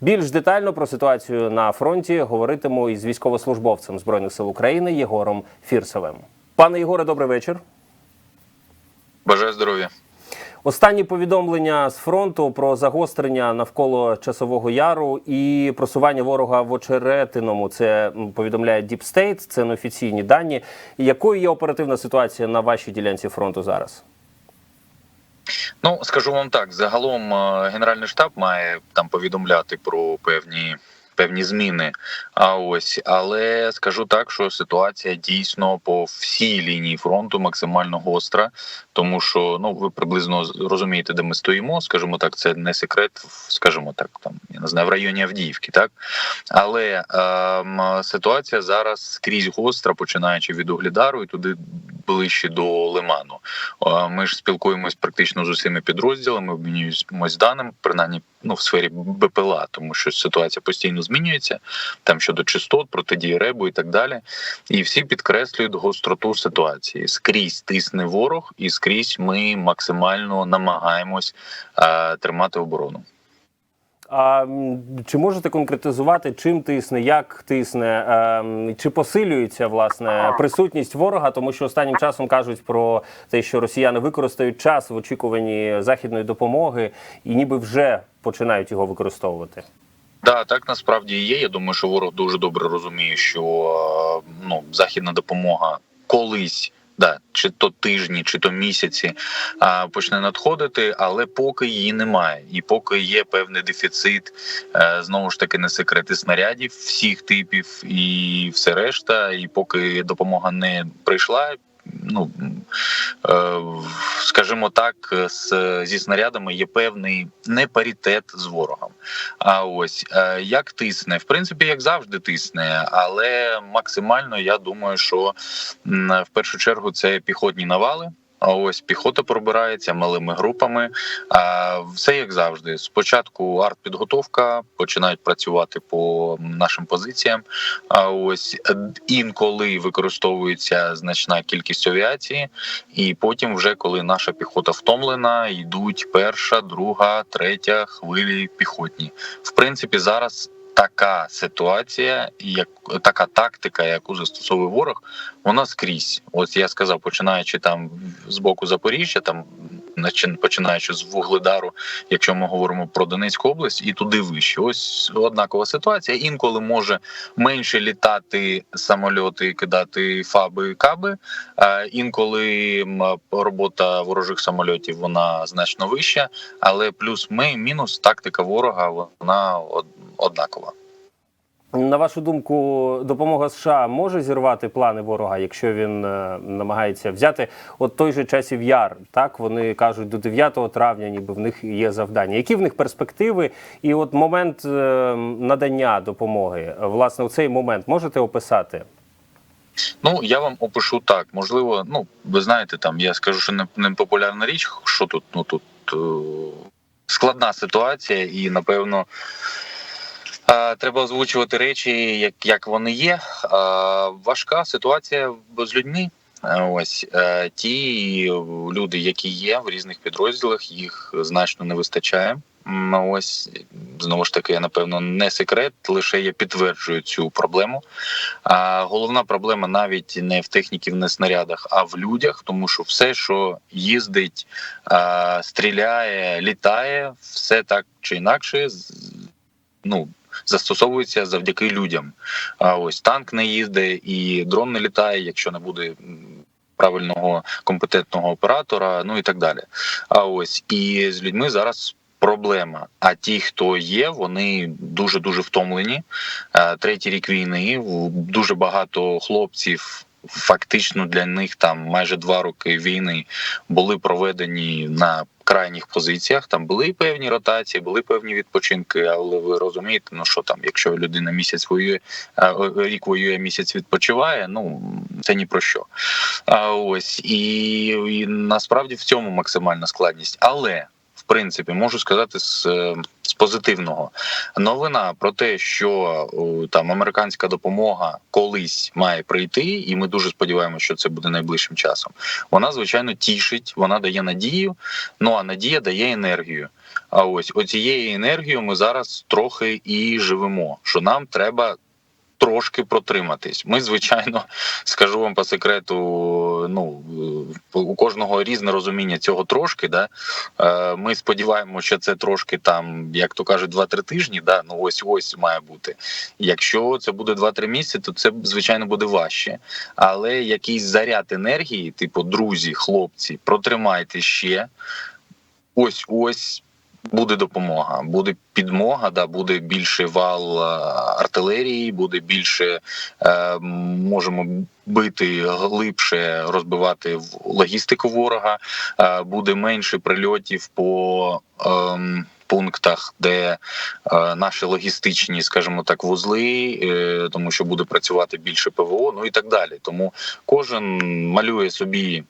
Більш детально про ситуацію на фронті говоритиму із військовослужбовцем збройних сил України Єгором Фірсовим. Пане Єгоре, добрий вечір. Бажаю здоров'я. Останні повідомлення з фронту про загострення навколо часового яру і просування ворога в очеретиному. Це повідомляє Deep State, це неофіційні дані. Якою є оперативна ситуація на вашій ділянці фронту зараз? Ну скажу вам так: загалом е, Генеральний штаб має там повідомляти про певні. Певні зміни, а ось але скажу так, що ситуація дійсно по всій лінії фронту максимально гостра, тому що ну ви приблизно розумієте, де ми стоїмо. Скажімо так, це не секрет, скажімо так, там я не знаю в районі Авдіївки, так але ем, ситуація зараз скрізь гостра, починаючи від Углідару і туди ближче до Лиману. Е, Ми ж спілкуємось практично з усіма підрозділами, обмінюємось даними, принаймні ну в сфері БПЛА, тому що ситуація постійно змінюється там щодо частот, протидії ребу і так далі. І всі підкреслюють гостроту ситуації. Скрізь тисне ворог, і скрізь ми максимально намагаємось е, тримати оборону. А чи можете конкретизувати, чим тисне, як тисне, ем, чи посилюється власне присутність ворога? Тому що останнім часом кажуть про те, що росіяни використають час в очікуванні західної допомоги і ніби вже починають його використовувати. Да, так насправді є. Я думаю, що ворог дуже добре розуміє, що е, ну західна допомога колись. Да, чи то тижні, чи то місяці а, почне надходити, але поки її немає, і поки є певний дефіцит, а, знову ж таки не секрети снарядів всіх типів і все решта. І поки допомога не прийшла, ну е, скажімо так, з, зі снарядами є певний непаритет з ворогом. А ось е, як тисне, в принципі, як завжди тисне, але максимально я думаю, що в першу чергу це піхотні навали. Ось піхота пробирається малими групами. А все як завжди. Спочатку артпідготовка починають працювати по нашим позиціям. А ось інколи використовується значна кількість авіації, і потім, вже коли наша піхота втомлена, йдуть перша, друга, третя хвилі піхотні. В принципі, зараз. Така ситуація, як така тактика, яку застосовує ворог, вона скрізь. Ось я сказав, починаючи там з боку Запоріжжя, там починаючи з Вугледару, якщо ми говоримо про Донецьку область, і туди вище. Ось однакова ситуація. Інколи може менше літати самольоти, кидати фаби, каби. А інколи робота ворожих самольотів вона значно вища, але плюс ми мінус тактика ворога вона однакова. На вашу думку, допомога США може зірвати плани ворога, якщо він е, намагається взяти от той же часів яр. Так вони кажуть, до 9 травня, ніби в них є завдання. Які в них перспективи? І от момент е, надання допомоги, власне, у цей момент можете описати? Ну я вам опишу так. Можливо, ну ви знаєте, там я скажу, що не, не популярна річ, що тут ну тут е, складна ситуація, і напевно. Треба озвучувати речі, як, як вони є. Важка ситуація з людьми. Ось е, ті люди, які є в різних підрозділах, їх значно не вистачає. Ось знову ж таки, напевно, не секрет, лише я підтверджую цю проблему. А головна проблема навіть не в техніці, не в снарядах, а в людях, тому що все, що їздить, стріляє, літає, все так чи інакше, ну. Застосовується завдяки людям. А ось танк не їздить і дрон не літає, якщо не буде правильного компетентного оператора, ну і так далі. А ось і з людьми зараз проблема. А ті, хто є, вони дуже дуже втомлені. Третій рік війни дуже багато хлопців. Фактично для них там майже два роки війни були проведені на крайніх позиціях. Там були певні ротації, були певні відпочинки. Але ви розумієте, ну що там, якщо людина місяць воює, рік воює, місяць відпочиває. Ну це ні про що. А ось і, і насправді в цьому максимальна складність. Але принципі можу сказати з, е, з позитивного новина про те, що там американська допомога колись має прийти, і ми дуже сподіваємося, що це буде найближчим часом. Вона звичайно тішить, вона дає надію. Ну а надія дає енергію. А ось оцією енергією ми зараз трохи і живемо. Що нам треба трошки протриматись. Ми, звичайно, скажу вам по секрету. Ну е, у кожного різне розуміння цього трошки. Да? Е, Ми сподіваємося, що це трошки там, як то кажуть, 2-3 тижні. Да? Ну ось ось має бути. Якщо це буде 2-3 місяці, то це звичайно буде важче. Але якийсь заряд енергії, типу, друзі, хлопці, протримайте ще. Ось ось буде допомога, буде підмога, да, буде більше вал е, артилерії, буде більше е, можемо бити глибше, розбивати логістику ворога, е, буде менше прильотів по. ем, Пунктах, де е, наші логістичні, скажімо так, вузли, е, тому що буде працювати більше ПВО, ну і так далі. Тому кожен малює собі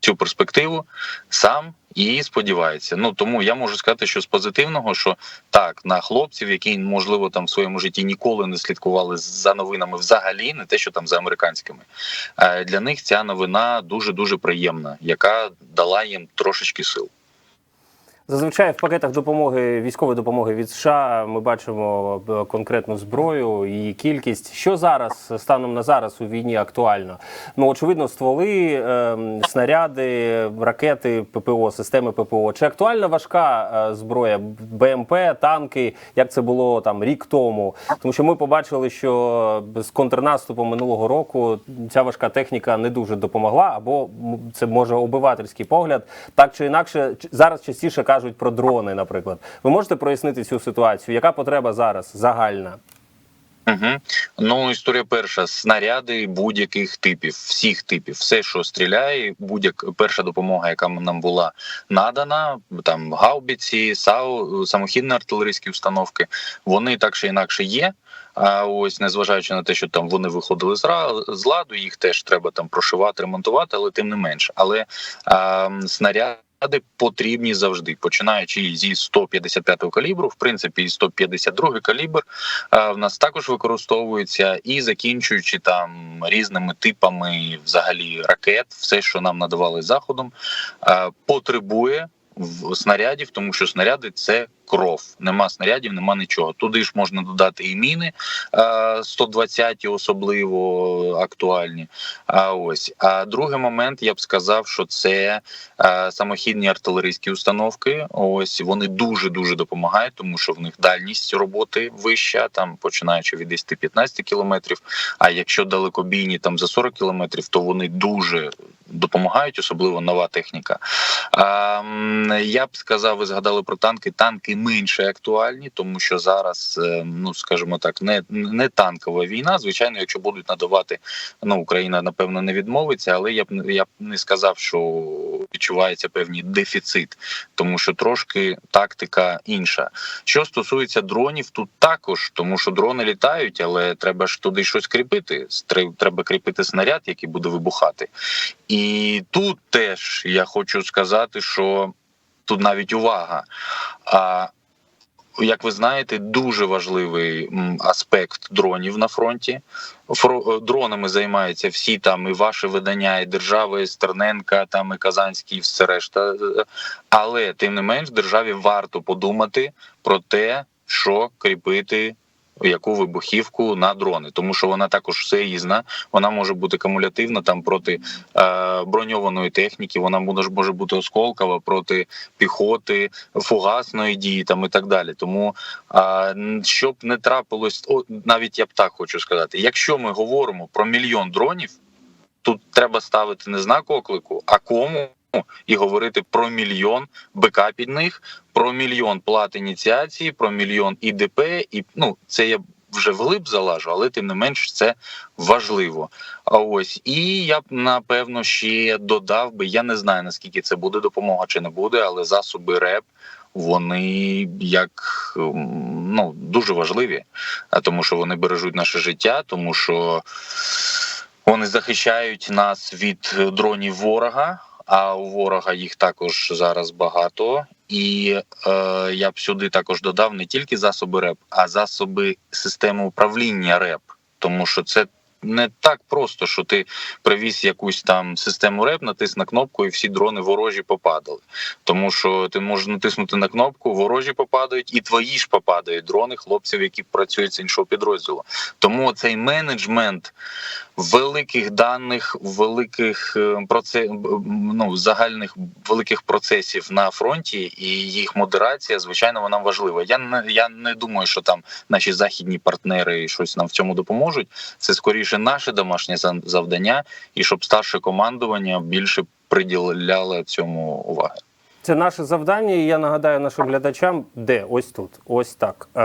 цю перспективу сам і сподівається. Ну тому я можу сказати, що з позитивного, що так на хлопців, які можливо там в своєму житті ніколи не слідкували за новинами, взагалі не те, що там за американськими. е, Для них ця новина дуже дуже приємна, яка дала їм трошечки сил. Зазвичай в пакетах допомоги військової допомоги від США ми бачимо е, конкретну зброю, її кількість. Що зараз станом на зараз у війні актуально? Ну очевидно, стволи, ем, снаряди, ракети, ППО, системи ППО. Чи актуальна важка е, зброя БМП, танки, як це було там рік тому? Тому що ми побачили, що з контрнаступом минулого року ця важка техніка не дуже допомогла, або це може обивательський погляд. Так чи інакше, зараз частіше кажуть про дрони, наприклад. Ви можете прояснити цю ситуацію? Яка потреба зараз загальна? Угу. Ну, історія перша: снаряди будь-яких типів, всіх типів, все, що стріляє, будь-яка перша допомога, яка нам була надана, там гаубиці, САУ, самохідні артилерійські установки, вони так чи інакше є. А ось незважаючи на те, що там вони виходили з ладу, їх теж треба там прошивати, ремонтувати, але тим не менш. Але а, м, снаряди потрібні завжди, починаючи зі 155-го калібру, в принципі, і 152-й калібр в нас також використовується, і закінчуючи там різними типами взагалі ракет, все, що нам надавали заходом, потребує в снарядів, тому що снаряди це кров. Нема снарядів, нема нічого. Туди ж можна додати і міни е, 120-ті особливо актуальні. А ось а другий момент я б сказав, що це е, самохідні артилерійські установки. Ось вони дуже дуже допомагають, тому що в них дальність роботи вища, там починаючи від 10-15 кілометрів. А якщо далекобійні там за 40 кілометрів, то вони дуже допомагають, особливо нова техніка. Я б сказав, ви згадали про танки. Танки менше актуальні, тому що зараз, е, ну скажімо так, не, не танкова війна. Звичайно, якщо будуть надавати, ну Україна напевно не відмовиться, але я б я б не сказав, що відчувається певний дефіцит, тому що трошки тактика інша. Що стосується дронів, тут також, тому що дрони літають, але треба ж туди щось кріпити. Треба кріпити снаряд, який буде вибухати. І тут теж я хочу сказати, що тут навіть увага. А як ви знаєте, дуже важливий аспект дронів на фронті. Фро- е, Дронами займаються всі там і ваше видання, і держави, і Стерненка, там і Казанський, і все решта. Е, Але тим не менш, державі варто подумати про те, що кріпити. Яку вибухівку на дрони, тому що вона також серйозна, вона може бути кумулятивна там проти е, броньованої техніки, вона може, може бути осколкова проти піхоти, фугасної дії там і так далі. Тому н- щоб не трапилось, о, навіть я б так хочу сказати, якщо ми говоримо про мільйон дронів, тут треба ставити не знак оклику, а кому. І говорити про мільйон БК під них, про мільйон плат ініціації, про мільйон ІДП, і ну це я вже вглиб залажу, але тим не менш це важливо. А ось і я б напевно ще додав би. Я не знаю наскільки це буде допомога чи не буде, але засоби РЕП вони як ну дуже важливі, а тому, що вони бережуть наше життя, тому що вони захищають нас від дронів ворога. А у ворога їх також зараз багато, і е, я б сюди також додав не тільки засоби РЕП, а засоби системи управління РЕП, тому що це не так просто, що ти привіз якусь там систему РЕП, натис на кнопку, і всі дрони ворожі попадали. Тому що ти можеш натиснути на кнопку, ворожі попадають, і твої ж попадають дрони хлопців, які працюють з іншого підрозділу. Тому цей менеджмент великих даних, великих е, проце... б- ну, загальних великих процесів на фронті і їх модерація, звичайно, вона важлива. Я не я не думаю, що там наші західні партнери щось нам в цьому допоможуть. Це скоріше наше домашнє завдання, і щоб старше командування більше приділяло цьому уваги. Це наше завдання, і я нагадаю нашим глядачам, де ось тут, ось так. Е,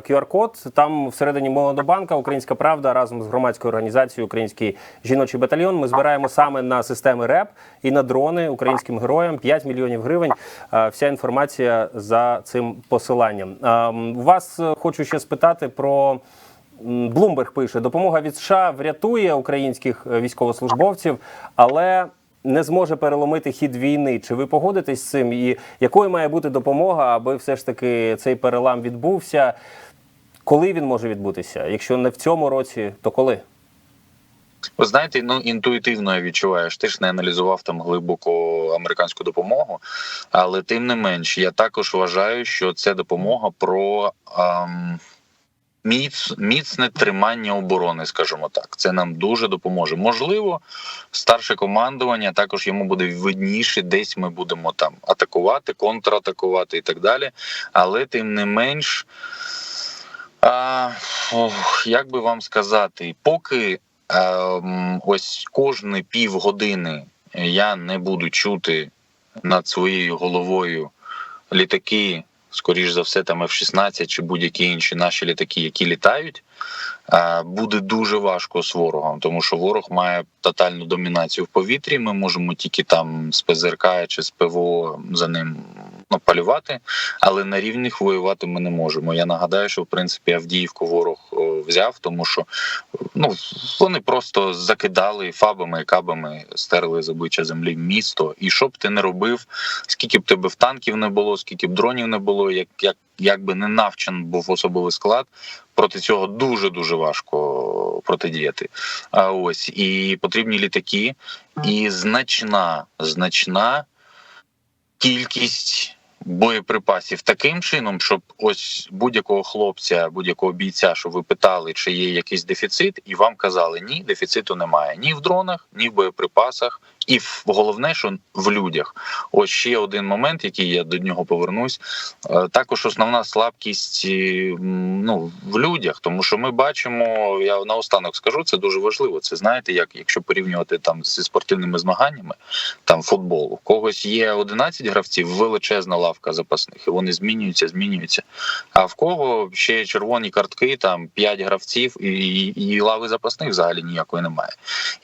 QR-код там всередині Монобанка, Українська Правда разом з громадською організацією Український жіночий батальйон. Ми збираємо саме на системи РЕП і на дрони українським героям 5 мільйонів гривень. Е, вся інформація за цим посиланням. Е, м, у вас е, хочу ще спитати про. Блумберг пише: допомога від США врятує українських е, військовослужбовців, але не зможе переломити хід війни. Чи ви погодитесь з цим? І якою має бути допомога, аби все ж таки цей перелам відбувся? Коли він може відбутися? Якщо не в цьому році, то коли? Ви знаєте, ну інтуїтивно я відчуваю, ти ж не аналізував там глибоко американську допомогу, але тим не менш, я також вважаю, що це допомога про ем, міц, міцне тримання оборони, скажімо так. Це нам дуже допоможе. Можливо, старше командування також йому буде видніше, десь ми будемо там атакувати, контратакувати і так далі. Але тим не менш. А, ох, як би вам сказати, поки ем, ось кожні півгодини я не буду чути над своєю головою літаки, скоріш за все, там F-16 чи будь-які інші наші літаки, які літають. е, Буде дуже важко з ворогом, тому що ворог має тотальну домінацію в повітрі. Ми можемо тільки там з ПЗРК чи з ПВО за ним ну, полювати, але на рівних воювати ми не можемо. Я нагадаю, що в принципі Авдіївку ворог взяв, тому що ну вони просто закидали фабами кабами, стерли з обличчя землі місто. І що б ти не робив, скільки б тебе в танків не було, скільки б дронів не було, як як, як би не навчен був особовий склад. Проти цього дуже дуже важко протидіяти. А ось і потрібні літаки, і значна, значна кількість боєприпасів таким чином, щоб ось будь-якого хлопця, будь-якого бійця, що ви питали, чи є якийсь дефіцит, і вам казали, ні, дефіциту немає. Ні в дронах, ні в боєприпасах, і головне, що в людях. Ось ще один момент, який я до нього повернусь. Е, Також основна слабкість е, ну, в людях, тому що ми бачимо, я наостанок скажу, це дуже важливо. Це знаєте, як якщо порівнювати там зі спортивними змаганнями, там футбол, у когось є 11 гравців, величезна лавка запасних, і вони змінюються, змінюються. А в кого ще червоні картки, там 5 гравців, і, і, і лави запасних взагалі ніякої немає.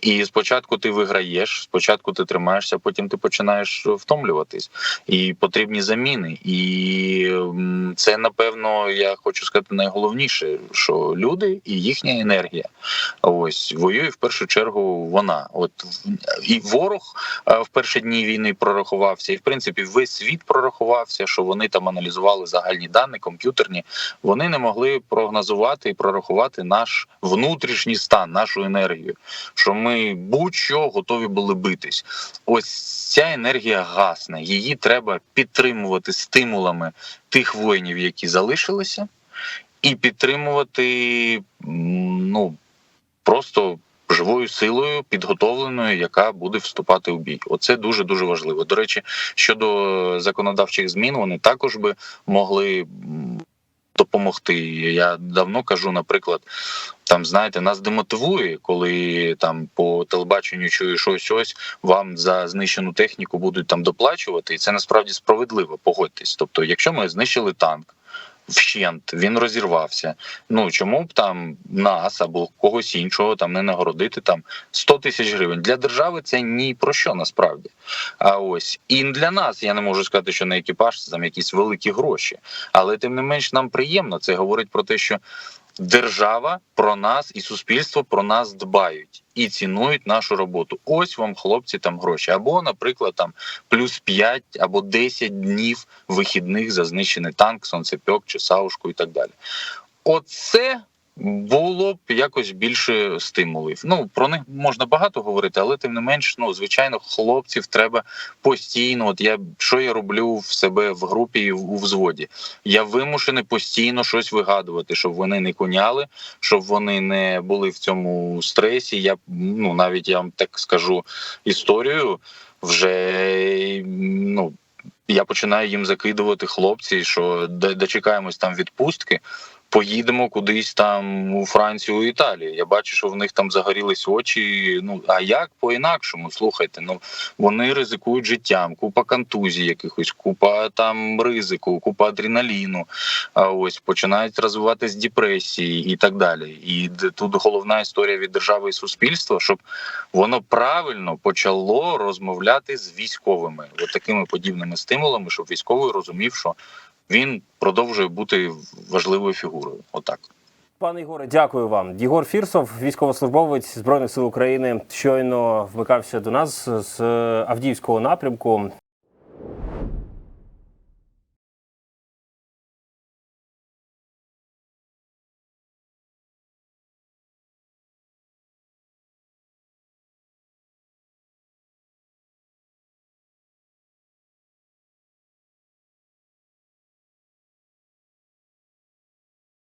І спочатку ти виграєш, спочатку ти тримаєшся, потім ти починаєш втомлюватись, і потрібні заміни. І це напевно, я хочу сказати, найголовніше, що люди і їхня енергія. Ось воює в першу чергу вона. От і ворог е, в перші дні війни прорахувався, і в принципі весь світ прорахувався, що вони там аналізували загальні дані, комп'ютерні. Вони не могли прогнозувати і прорахувати наш внутрішній стан, нашу енергію. Що ми будь-що готові були битись. Ось ця енергія гасне. Її треба підтримувати стимулами тих воїнів, які залишилися, і підтримувати ну просто. Живою силою підготовленою, яка буде вступати в бій, оце дуже дуже важливо. До речі, щодо законодавчих змін, вони також би могли допомогти. Я давно кажу, наприклад, там знаєте, нас демотивує, коли там по телебаченню чуєш ось ось вам за знищену техніку будуть там доплачувати, і це насправді справедливо. Погодьтесь. Тобто, якщо ми знищили танк. Вщент він розірвався. Ну чому б там нас або когось іншого там не нагородити там 100 тисяч гривень для держави? Це ні про що насправді. А ось і для нас я не можу сказати, що на екіпаж це там якісь великі гроші, але тим не менш нам приємно. Це говорить про те, що держава про нас і суспільство про нас дбають і цінують нашу роботу. Ось вам, хлопці, там гроші. Або, наприклад, там плюс 5 або 10 днів вихідних за знищений танк, сонцепьок чи саушку і так далі. Оце було б якось більше стимулів. Ну про них можна багато говорити, але тим не менш, ну звичайно, хлопців треба постійно. От я що я роблю в себе в групі і у взводі. Я вимушений постійно щось вигадувати, щоб вони не коняли, щоб вони не були в цьому стресі. Я ну навіть я вам так скажу історію вже ну. Я починаю їм закидувати хлопці, що дочекаємось там відпустки, поїдемо кудись там у Францію, Італію. Я бачу, що в них там загорілись очі. Ну а як по-інакшому? Слухайте, ну вони ризикують життям, купа контузій, якихось, купа там ризику, купа адреналіну. А ось починають розвиватись депресії і так далі. І тут головна історія від держави і суспільства, щоб воно правильно почало розмовляти з військовими, от такими подібними стимулами, щоб військовий розумів, що він продовжує бути важливою фігурою. Отак. Пане Ігоре, дякую вам. Єгор Фірсов, військовослужбовець Збройних сил України, щойно вмикався до нас з Авдіївського напрямку.